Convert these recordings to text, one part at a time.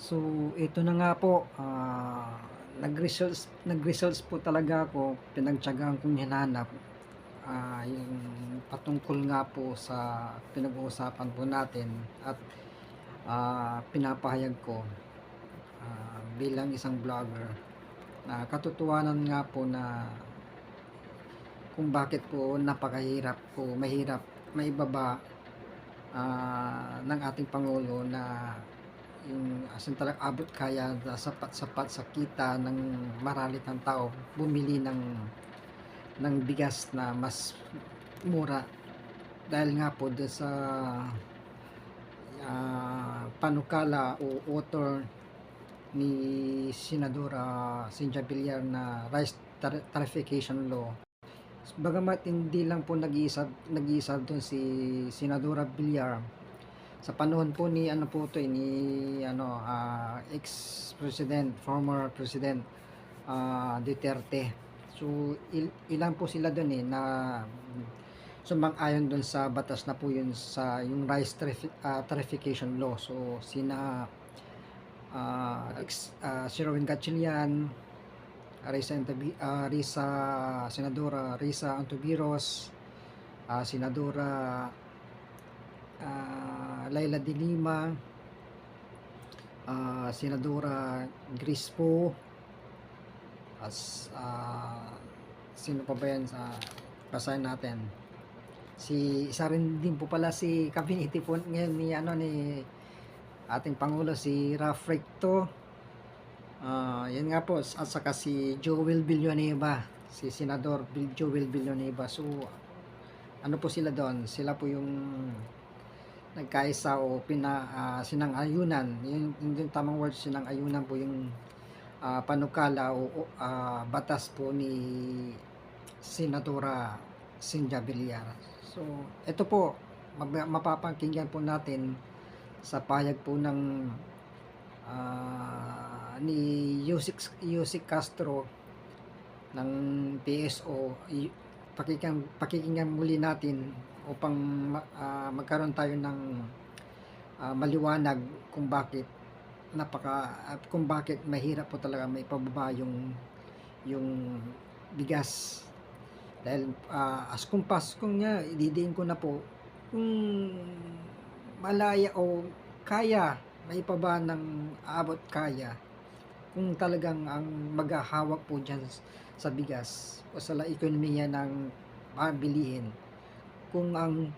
So, ito na nga po, ah, nag-results, nag-results po talaga ako, pinagtyagaan kong hinanap, ah, yung patungkol nga po sa pinag-uusapan po natin at ah, pinapahayag ko ah, bilang isang vlogger. Na katotohanan nga po na kung bakit po napakahirap po, mahirap maibaba ah, ng ating Pangulo na yung asan talaga abot kaya sapat-sapat sa kita ng maralit ng tao bumili ng ng bigas na mas mura. Dahil nga po sa ah, panukala o author ni Senadora Cynthia Villar na rice tar- tarification law. Bagamat hindi lang po nag-iisa nag-iisa doon si Senadora Villar sa panahon po ni ano po to eh, ni ano ah, ex-president former president ah, Duterte. So il- ilan po sila doon eh na sumang-ayon doon sa batas na po yun sa yung rice tarifi- ah, tarification law. So sina ah, ex si Robin Gatchalian Risa, Antabi, ah, Risa Senadora Risa Antubiros ah, Senadora ah, Laila de Lima, ah, Senadora Grispo, as ah, sino pa ba yan sa basahin natin? Si isa rin din po pala si Kabinete po ngayon ni ano ni ating pangulo si Raf Recto. Ah, yan nga po at saka si Joel Villanueva, si Senador Joel Villanueva. So ano po sila doon? Sila po yung nagkaisa o pina ah, sinang-ayunan. Yun, yun yung tamang word sinang-ayunan po yung ah, panukala o, ah, batas po ni Senadora Cynthia Villar. So ito po mapapakinggan po natin sa payag po ng ah, ni Yusik, Yusik Castro ng PSO pakinggan, pakikinggan muli natin upang ah, magkaroon tayo ng ah, maliwanag kung bakit napaka ah, kung bakit mahirap po talaga may pababa yung yung bigas. Dahil ah, as kung Paskong niya ididiin ko na po kung malaya o kaya may paba ng abot kaya kung talagang ang maghahawak po dyan sa bigas o sa ekonomiya ng pabilihin kung ang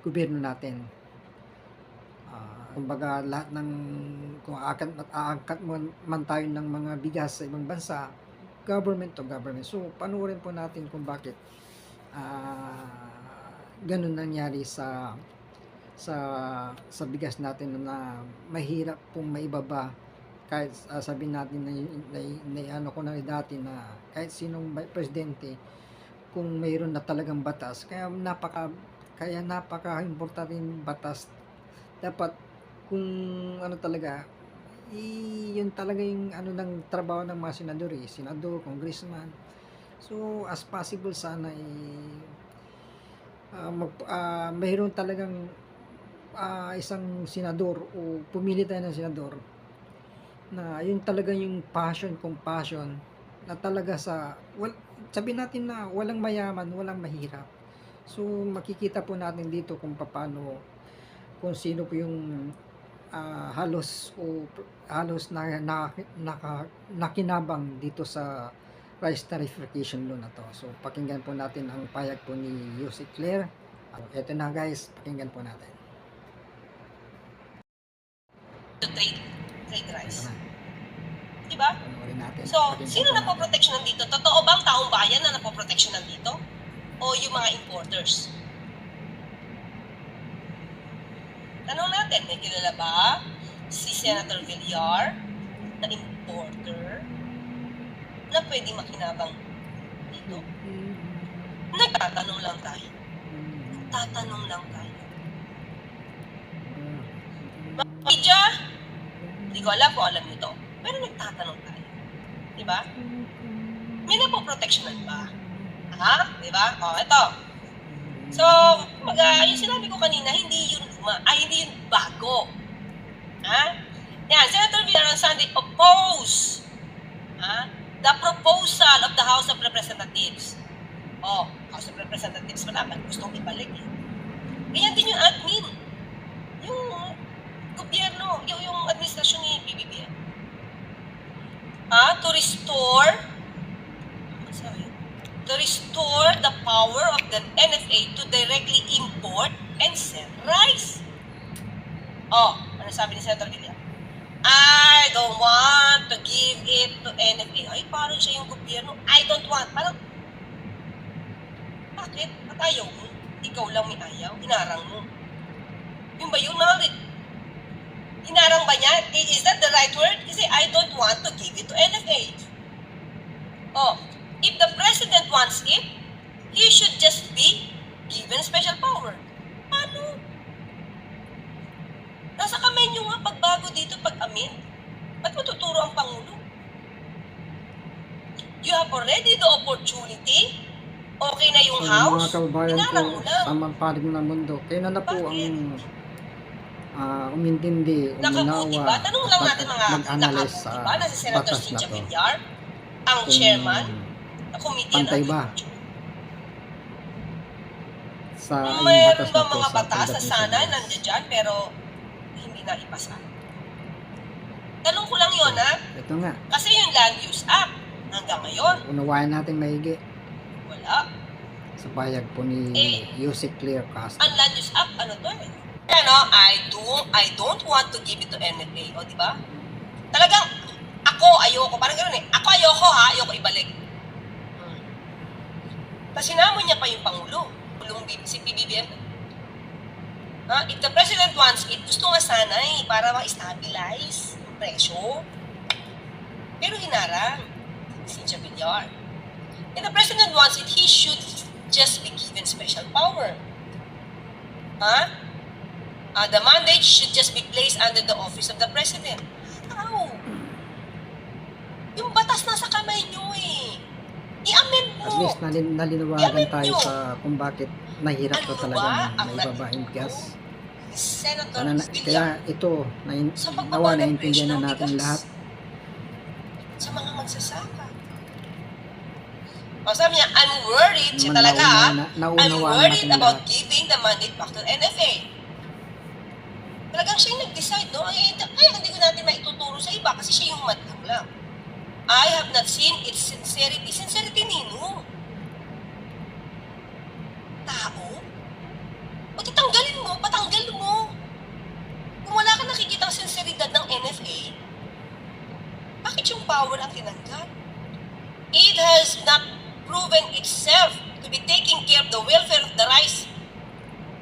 gobyerno natin. Ah, kumbaga lahat ng kung aangkat at aangkat man, tayo ng mga bigas sa ibang bansa government to government. So panoorin po natin kung bakit ah, ganun nangyari sa sa sa bigas natin na mahirap pong maibaba kahit uh, sabihin natin na, na, na, ano ko na dati na kahit sinong presidente kung mayroon na talagang batas kaya napaka kaya napaka importante batas. Dapat kung ano talaga i, yun talaga yung ano ng trabaho ng mga senador eh senador, congressman. So as possible sana eh, ah, mag, ah, mayroon talagang ah, isang senador o pumili tayo ng senador na yun talaga yung passion, compassion na talaga sa wal, sabihin natin na walang mayaman, walang mahirap. So makikita po natin dito kung paano kung sino po yung ah, halos o halos na, na, naka, nakinabang dito sa rice tarification law na to. So pakinggan po natin ang payag po ni Yusik Claire. Ito na guys, pakinggan po natin. Trade rice. Ito na, Di ba? panoorin natin. So, sino po natin. napoproteksyonan dito? Totoo bang taong bayan na napoproteksyonan dito? O yung mga importers? Tanong natin, may kilala ba si Senator Villar na importer na pwede makinabang dito? Nagtatanong lang tayo. Tatanong lang tayo. Media, hindi ko alam kung alam nyo. Pero nagtatanong tayo. Di ba? May napoproteksyonan ba? Ha? Di ba? O, ito. So, mag, yung sinabi ko kanina, hindi yun luma, ay hindi yun bago. Ha? Yan, Senator Villar on Sunday oppose ah, the proposal of the House of Representatives. Oh, House of Representatives pa naman, gustong ibalik eh. Ganyan din yung admin. Yung gobyerno, yung, yung administrasyon ni BBM. Ah, to restore to restore the power of the NFA to directly import and sell rice. Oh, ano sabi ni Senator Villar? I don't want to give it to NFA. Ay, parang siya yung gobyerno. I don't want. Parang, bakit? Ba't ayaw mo? Ikaw lang may ayaw. Hinarang mo. Yung ba yun, mga Hinarang ba niya? Is that the right word? Kasi I don't want to give it to NFA. Oh, if the president wants it, he should just be given special power. Paano? Nasa kamay niyo nga pagbago dito pag-amin. Ba't matuturo ang Pangulo? You have already the opportunity. Okay na yung So, house. mga kababayan mo lang. sa mampaling ng mundo, na na po Bakit? ang ah, umintindi, ba? Tanong lang at natin mga mag-analyze sa ba na si Senator batas na to. Villar, ang Kung chairman ng Committee pantay ba? Sa Mayroon ba na mga batas na sana nandiyan dyan pero hindi na ipasa? Tanong ko lang yun ha, Ito nga, kasi yung Land Use Act hanggang ngayon, unawain natin maigi wala. sa payag po ni Eh, Yusek Clear Castro. Ang Land Use Act, ano to eh? Ano, I do, I don't want to give it to NFA, o di ba? Talagang, ako ayoko, parang gano'n eh. Ako ayoko ha, ayoko ibalik. Hmm. Tapos sinamon niya pa yung Pangulo, yung si PBBM. Ha? If the President wants it, gusto nga sana eh, para ma-stabilize yung presyo. Pero hinarang, si Villar. If the President wants it, he should just be given special power. Ha? Uh, the mandate should just be placed under the office of the President. How? Yung batas nasa kamay nyo eh. I-amend mo. At least nalin, nalinawagan tayo nyo. sa kung bakit nahirap Ano ba talaga ang may babaeng bigas. Senator Sana, na, kaya ito, na, nawa na ng natin lahat. sa mga magsasaka. O sabi niya, I'm worried, siya talaga ha, nauna- I'm naunawaan worried about lahat. giving the mandate back to NFA. Talagang siya yung nag-decide, no? Ay, ay, hindi ko natin maituturo sa iba kasi siya yung madam lang. I have not seen its sincerity. Sincerity nino. Tao? O di tanggalin mo, patanggal mo. Kung wala ka nakikitang sinseridad ng NFA, bakit yung power ang tinanggal? It has not proven itself to be taking care of the welfare of the rice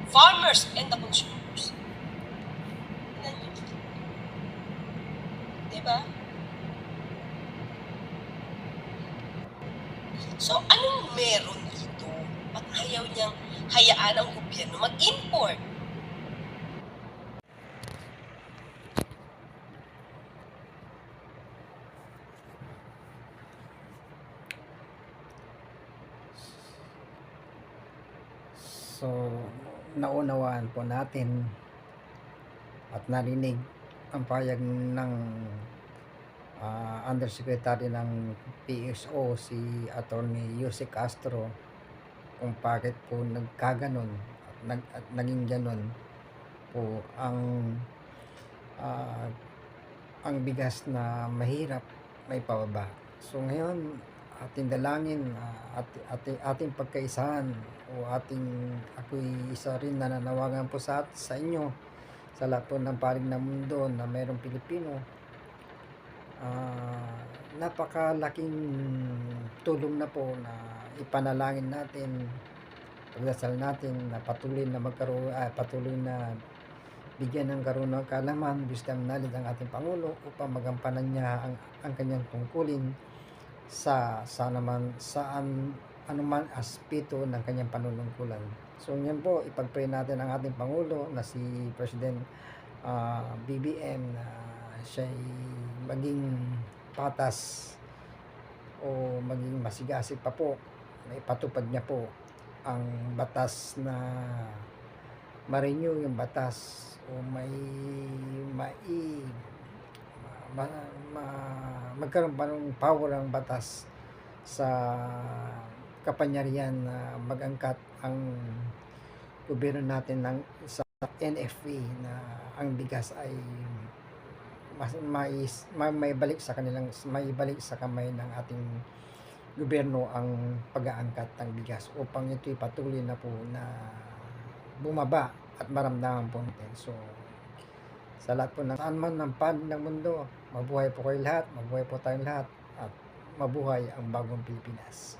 farmers and the consumers. Tingnan niyo. Diba? So, anong meron dito? Ba't ayaw niyang hayaan ang gobyerno mag-import? So, naunawaan po natin at narinig ang payag ng ah, Undersecretary ng PSO si Attorney Yusek Castro kung bakit po nagkaganon at, nag, at naging ganon po ang ah, ang bigas na mahirap may pababa. So ngayon ating dalangin ah, at, at ating pagkaisahan o ating ako'y isa rin na nanawagan po sa sa inyo sa lahat po ng panig ng mundo na mayroong Pilipino ah, napakalaking tulong na po na ipanalangin natin pagdasal natin na patuloy na magkaroon ah, patuloy na bigyan ng karoon ng kaalaman, wisdom knowledge ang ating Pangulo upang magampanan niya ang, ang kanyang tungkulin sa sa naman saan anuman aspeto ng kanyang panunungkulan. So yan po, ipag-pray natin ang ating Pangulo na si President ah, BBM na siya maging patas o maging masigasig pa po na ipatupad niya po ang batas na ma-renew yung batas o may mai ma- ma- magkaroon pa ng power ang batas sa kapangyarihan na magangkat ang gobyerno natin ng sa NFA na ang bigas ay mas mais may, may balik sa kanilang may balik sa kamay ng ating gobyerno ang pag-aangkat ng bigas upang ito'y patuloy na po na bumaba at maramdaman po natin. So, sa lahat po ng saan man ng pan ng mundo, mabuhay po kayo lahat, mabuhay po tayong lahat, at mabuhay ang bagong Pilipinas.